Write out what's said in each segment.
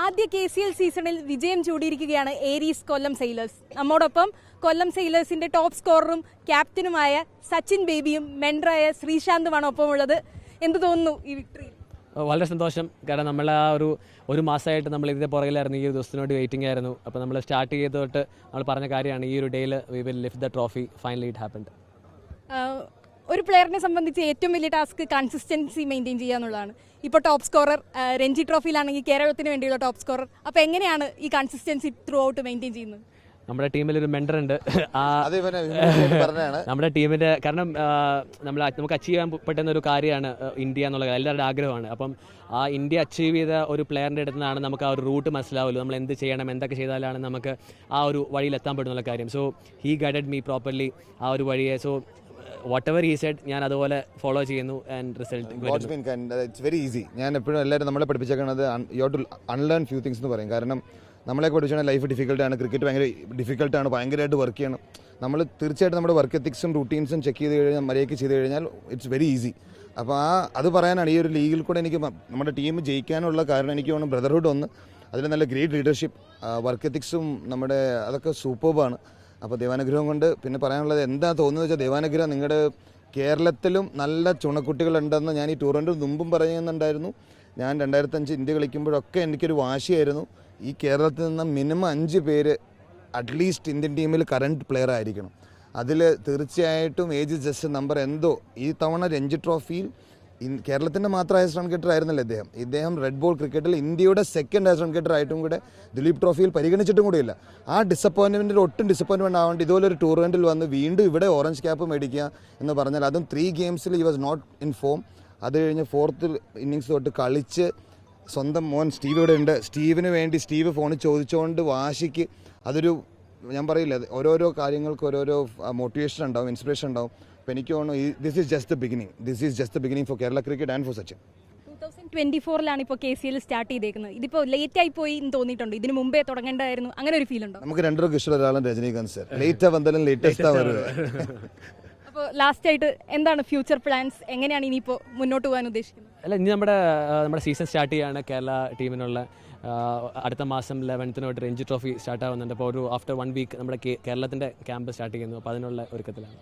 ആദ്യ K C L സീസണിൽ വിജയം ചൂടിയിരിക്കുകയാണ് ഏരീസ് കൊല്ലം സെയിലേഴ്സ്. നമ്മോടൊപ്പം കൊല്ലം സെയിലേഴ്സിന്റെ ടോപ്പ് സ്കോററും ക്യാപ്റ്റനുമായ സച്ചിൻ ബേബിയും മെൻഡറായ ശ്രീശാന്തുമാണ് ഒപ്പമുള്ളത്. എന്ത് തോന്നുന്നു ഈ വിക്ടറി വളരെ സന്തോഷം. കാരണം നമ്മൾ ആ ഒരു ഒരു മാസമായിട്ട് നമ്മൾ ഇതിന്റെ പുറകിലായിരുന്നു ഈ ഒരു ദിവസത്തിനോട് വെയിറ്റിംഗ് ആയിരുന്നു. അപ്പോൾ നമ്മൾ സ്റ്റാർട്ട് ചെയ്ത് തൊട്ട് നമ്മൾ പറഞ്ഞ കാര്യമാണ് ഈ ഒരു ഡേയിൽ we will lift the trophy finally it happened ഒരു പ്ലെയറിനെ സംബന്ധിച്ച് ഏറ്റവും വലിയ ടാസ്ക് കൺസിസ്റ്റൻസി മെയിന്റെയിൻ ചെയ്യുക എന്നുള്ളതാണ്. ഇപ്പോൾ ടോപ്പ് സ്കോറർ രഞ്ജി ട്രോഫിയിലാണെങ്കിൽ കേരളത്തിന് വേണ്ടിയുള്ള ടോപ്പ് സ്കോറർ അപ്പോൾ എങ്ങനെയാണ് ഈ കൺസിസ്റ്റൻസി ത്രൂ ഔട്ട് മെയിന്റെയിൻ ചെയ്യുന്നത്? നമ്മുടെ ടീമിൽ ഒരു മെൻഡർ ഉണ്ട്. ആ അത് ഇവനെ പറഞ്ഞാണ് നമ്മുടെ ടീമിന്റെ കാരണം നമ്മൾ നമുക്ക് അച്ചീവ് ചെയ്യാൻ പറ്റുന്ന ഒരു കാര്യമാണ് ഇന്ത്യ എന്നുള്ള കാര്യം. എല്ലാവരുടെ ആഗ്രഹമാണ്. അപ്പം ആ ഇന്ത്യ അച്ചീവ് ചെയ്ത ഒരു പ്ലെയറിന്റെ അടുത്ത് നിന്നാണ് നമുക്ക് ആ ഒരു റൂട്ട് മനസ്സിലാവുള്ളൂ. നമ്മൾ എന്ത് ചെയ്യണം എന്തൊക്കെ ചെയ്താലാണ് നമുക്ക് ആ ഒരു വഴിയിൽ എത്താൻ പറ്റുന്നുള്ള കാര്യം. So he guided me properly ആ ഒരു വഴിയെ. So whatever he said ഞാൻ അതുപോലെ ഫോളോ ചെയ്യുന്നു and result it's very easy ഞാൻ എപ്പോഴും എല്ലാവരും നമ്മളെ പഠിപ്പിച്ചേക്കുന്നത് you to unlearn few things എന്ന് പറയും. കാരണം നമ്മളെ പഠിച്ചാൽ ലൈഫ് ഡിഫിക്കൽട്ടാണ് ക്രിക്കറ്റ് ഭയങ്കര ഡിഫിക്കൽട്ടാണ് ഭയങ്കരമായിട്ട് വർക്ക് ചെയ്യണം. നമ്മൾ തീർച്ചയായിട്ടും നമ്മുടെ വർക്ക് എത്തിക്സും റൂട്ടീൻസും ചെക്ക് ചെയ്ത് കഴിഞ്ഞാൽ മര്യാദയ്ക്ക് ചെയ്ത് കഴിഞ്ഞാൽ ഇറ്റ്സ് വെരി ഈസി അപ്പോൾ ആ അത് പറയാനാണ് ഈ ഒരു ലീഗിൽ കൂടെ എനിക്ക് നമ്മുടെ ടീം ജയിക്കാനുള്ള കാരണം എനിക്ക് തോന്നുന്നു ബ്രദർഹുഡ് ഒന്ന്. അതിൽ നല്ല ഗ്രേറ്റ് ലീഡർഷിപ്പ് വർക്ക് എത്തിക്സും നമ്മുടെ അതൊക്കെ സൂപ്പർബാണ് അപ്പോൾ ദൈവാനുഗ്രഹം കൊണ്ട് പിന്നെ പറയാനുള്ളത് എന്താ തോന്നുന്നത് വെച്ചാൽ ദൈവാനുഗ്രഹം നിങ്ങളുടെ കേരളത്തിലും നല്ല ചുണക്കുട്ടികളുണ്ടെന്ന് ഞാൻ ഈ ടൂറിന്റെ മുമ്പും പറയുന്നുണ്ടായിരുന്നു. ഞാൻ രണ്ടായിരത്തഞ്ച് ഇന്ത്യ കളിക്കുമ്പോഴൊക്കെ എനിക്കൊരു വാശിയായിരുന്നു. ഈ കേരളത്തിൽ നിന്ന് മിനിമം അഞ്ച് പേര് അറ്റ്ലീസ്റ്റ് ഇന്ത്യൻ ടീമിൽ കറണ്ട് പ്ലെയർ ആയിരിക്കണം. അതിൽ തീർച്ചയായിട്ടും ഏജ് ജസ്റ്റ് നമ്പർ എന്തോ ഈ തവണ രഞ്ജി ട്രോഫിയിൽ കേരളത്തിന്റെ മാത്രം ഹയസ്റ്റ് റൺ ഗെറ്റർ ആയിരുന്നല്ലോ ഇദ്ദേഹം? ഇദ്ദേഹം റെഡ് ബോൾ ക്രിക്കറ്റിൽ ഇന്ത്യയുടെ സെക്കൻഡ് ഹയസ്റ്റ് റൺ ഗെറ്റർ ആയിട്ടും കൂടെ ദിലീപ് ട്രോഫിയിൽ പരിഗണിച്ചിട്ടും കൂടിയില്ല. ആ ഡിസപ്പോയിൻമെന്റിൽ ഒട്ടും ഡിസപ്പോയിൻമെന്റ് ആവേണ്ട ഇതുപോലെ ഒരു ടൂർണമെന്റിൽ വന്ന് വീണ്ടും ഇവിടെ ഓറഞ്ച് ക്യാപ്പ് മേടിക്കുക എന്ന് പറഞ്ഞാൽ അതും ത്രീ ഗെയിംസിൽ ഈ വാസ് നോട്ട് ഇൻ ഫോം അത് കഴിഞ്ഞ് ഫോർത്ത് ഇന്നിങ്സ് തൊട്ട് കളിച്ച് സ്വന്തം മോൻ സ്റ്റീവ് ഇവിടെ ഉണ്ട്. സ്റ്റീവിന് വേണ്ടി സ്റ്റീവ് ഫോണിൽ ചോദിച്ചുകൊണ്ട് വാശിക്ക് അതൊരു ഞാൻ പറയില്ല ഓരോരോ കാര്യങ്ങൾക്ക് ഓരോരോ മോട്ടിവേഷൻ ഉണ്ടാവും ഇൻസ്പിറേഷൻ ഉണ്ടാവും. അപ്പോൾ എനിക്ക് തോന്നുന്നു this is just the beginning this is just the beginning for Kerala cricket and for Sachin twenty ഫോറിലാണ് ഇപ്പോൾ കെ സി എൽ സ്റ്റാർട്ട് ചെയ്തേക്കുന്നത്. ഇതിപ്പോൾ ലേറ്റ് ആയി പോയി എന്ന് തോന്നിയിട്ടുണ്ട്? ഇതിന് മുമ്പേ തുടങ്ങേണ്ടായിരുന്നു അങ്ങനെ ഒരു ഫീൽ ഉണ്ടോ? നമുക്ക് രണ്ടുപേർക്കും ഇഷ്ടമുള്ള ഒരാളാണ് രജനീകാന്ത് സർ ലേറ്റ് വന്നാലും ലേറ്റസ്റ്റാ വരുന്നത് അപ്പോൾ ലാസ്റ്റ് ആയിട്ട് എന്താണ് ഫ്യൂച്ചർ പ്ലാൻസ് എങ്ങനെയാണ് ഇനിയിപ്പോൾ മുന്നോട്ട് പോകാൻ ഉദ്ദേശിക്കുന്നത്? അല്ല ഇനി നമ്മുടെ നമ്മുടെ സീസൺ സ്റ്റാർട്ട് ചെയ്യാണ് കേരള ടീമിനുള്ള അടുത്ത മാസം ലെവൻത്തിനോട്ട് രഞ്ജി ട്രോഫി സ്റ്റാർട്ട് ആവുന്നുണ്ട്. അപ്പോൾ ഒരു ആഫ്റ്റർ വൺ വീക്ക് നമ്മുടെ കേരളത്തിന്റെ കേരളത്തിന്റെ ക്യാമ്പ് സ്റ്റാർട്ട് ചെയ്യുന്നു. അപ്പോൾ അതിനുള്ള ഒരുക്കത്തിലാണ്.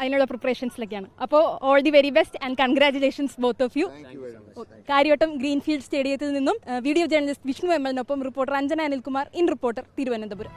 അതിനുള്ള പ്രിപ്പറേഷൻസിലൊക്കെയാണ്. അപ്പോൾ all the very best and congratulations both of you Karyavattom Greenfield സ്റ്റേഡിയത്തിൽ നിന്നും video journalist Vishnu M എല്ലിനൊപ്പം reporter Anjana Anilkumar in reporter Thiruvananthapuram.